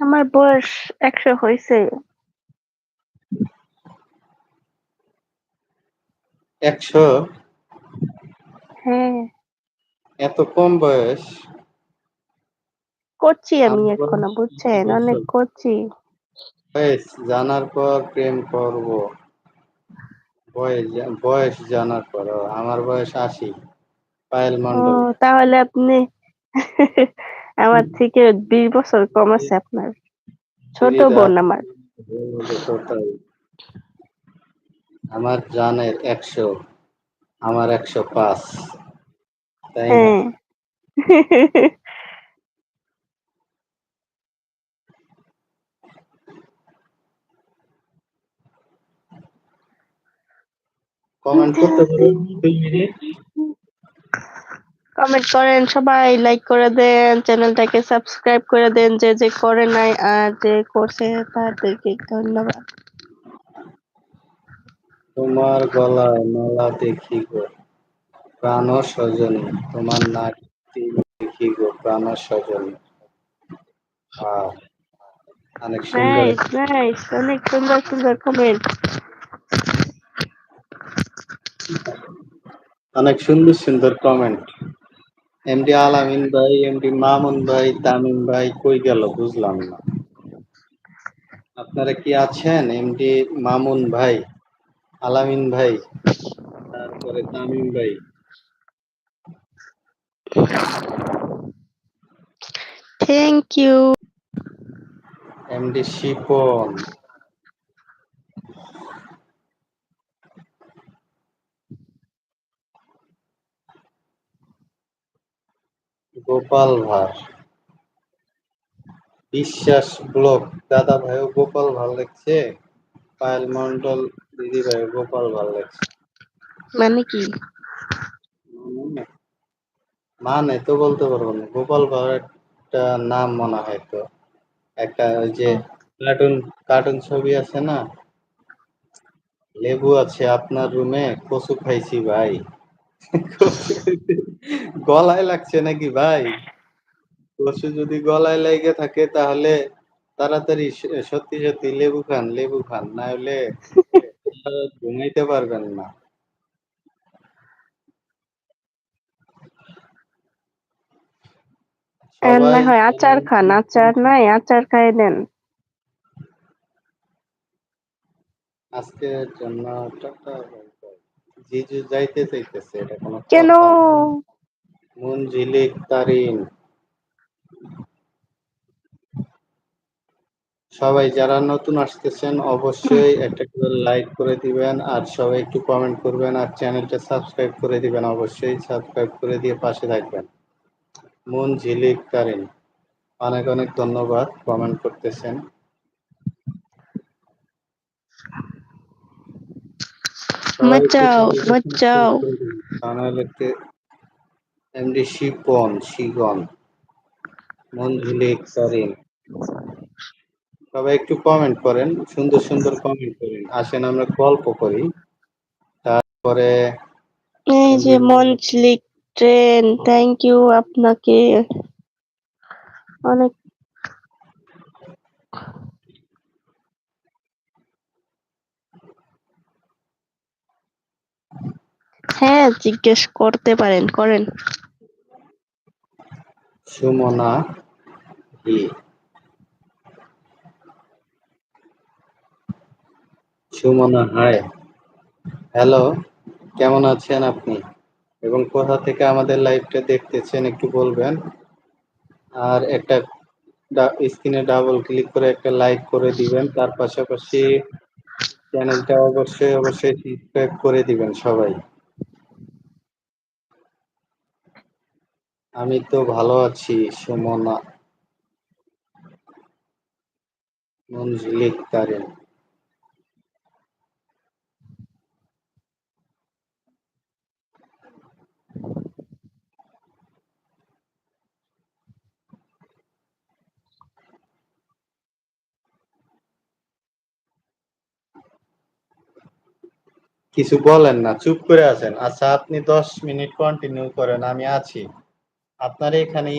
আমার বয়স একশো হয়েছে একশো হ্যাঁ। এত কম বয়স? করছি আমি এখনও বুঝছেন? অনেক করছি। বয়েস জানার পর প্রেম করব। বয়েস বয়স জানার পর। আমার বয়স ৮০। পায়েল মন্ডল। তাহলে আপনি আমার থেকে ২০ বছর কম আছে আপনার। ছোট বোন আমার। আমার জানের ১০০, আমার ১০৫। তাই না? হ্যাঁ। কমেন্ট করতে পারেন ২ মিনিট। কমেন্ট করেন সবাই লাইক করে দেন, চ্যানেলটাকে সাবস্ক্রাইব করে দেন যে, যে করে নাই আর যে করছে তাদেরকে ধন্যবাদ। তোমার গলায় মালা দেখি গো প্রাণ সজনী, তোমার নাকটি দেখি গো প্রাণ সজনী। সুন্দর অনেক সুন্দর, সুন্দর কমেন্ট। অনেক সুন্দর, সুন্দর কমেন্ট। এমডি আলামিন ভাই, এমডি মামুন ভাই, তামিম ভাই কই গেল বুঝলাম না। আপনারা কি আছেন? এমডি মামুন ভাই, আলামিন ভাই, তারপরে তামিম ভাই। Thank you. MD Shipon. Gopal Bhar. Biswas block দাদা ভাইও গোপাল ভাঁড় লেখছে। পায়েল মন্ডল দিদি ভাইও গোপাল ভাঁড় লেখছে। মানে কি? মানে? মানে তো বলতে পারব না। গোপাল ভাঁড় একটা নাম মনে হয় তো। একটা ওই যে কার্টুন, কার্টুন ছবি আছে না? লেবু আছে আপনার রুমে, কচু খাইছি ভাই। গলায় লাগছে নাকি ভাই? পশু যদি গলায় লাইগা থাকে তাহলে তাড়াতাড়ি সত্যি, সত্যি লেবু খান, লেবু খান। না হলে ঘুমাইতে পারবেন না। না হয় আচার খান, আচার নাই? আচার নেন। আজকের জন্য টাটা। জিজু যাইতে চাইতেছে এটা কোনো কেন? কথা? তারিন। সবাই যারা নতুন আসতেছেন অবশ্যই একটা করে লাইক করে দিবেন আর সবাই একটু কমেন্ট করবেন আর চ্যানেলটা সাবস্ক্রাইব করে দিবেন অবশ্যই সাবস্ক্রাইব করে দিয়ে পাশে থাকবেন। মন ঝিলিক তারিন। অনেক, অনেক ধন্যবাদ কমেন্ট করতেছেন। বাঁচাও, বাঁচাও। সাবস্ক্রাইব করে দিবেন। তা নাহলে তে এমডি শিপন, শিগন, মুনঝিলিক তারিন। সবাই একটু কমেন্ট করেন। সুন্দর, সুন্দর কমেন্ট করেন। আসেন আমরা গল্প করি। তারপরে এই যে মঞ্চলিক ট্রেন থ্যাংক ইউ আপনাকে। অনেক হ্যাঁ, জিজ্ঞেস করতে পারেন, করেন। সুমনা জি। সুমনা হাই। হ্যালো, কেমন আছেন আপনি? এবং কোথা থেকে আমাদের লাইভটা দেখতেছেন একটু বলবেন? আর একটা স্ক্রিনে ডাবল ক্লিক করে একটা লাইক করে দিবেন। তার পাশাপাশি চ্যানেলটা অবশ্যই, অবশ্যই সাবস্ক্রাইব করে দিবেন সবাই। আমি তো ভালো আছি সুমনা। মুনঝিলিক তারিন। কিছু বলেন না, চুপ করে আছেন। আচ্ছা আপনি ১০ মিনিট কন্টিনিউ করেন, আমি আছি। আপনার এখানেই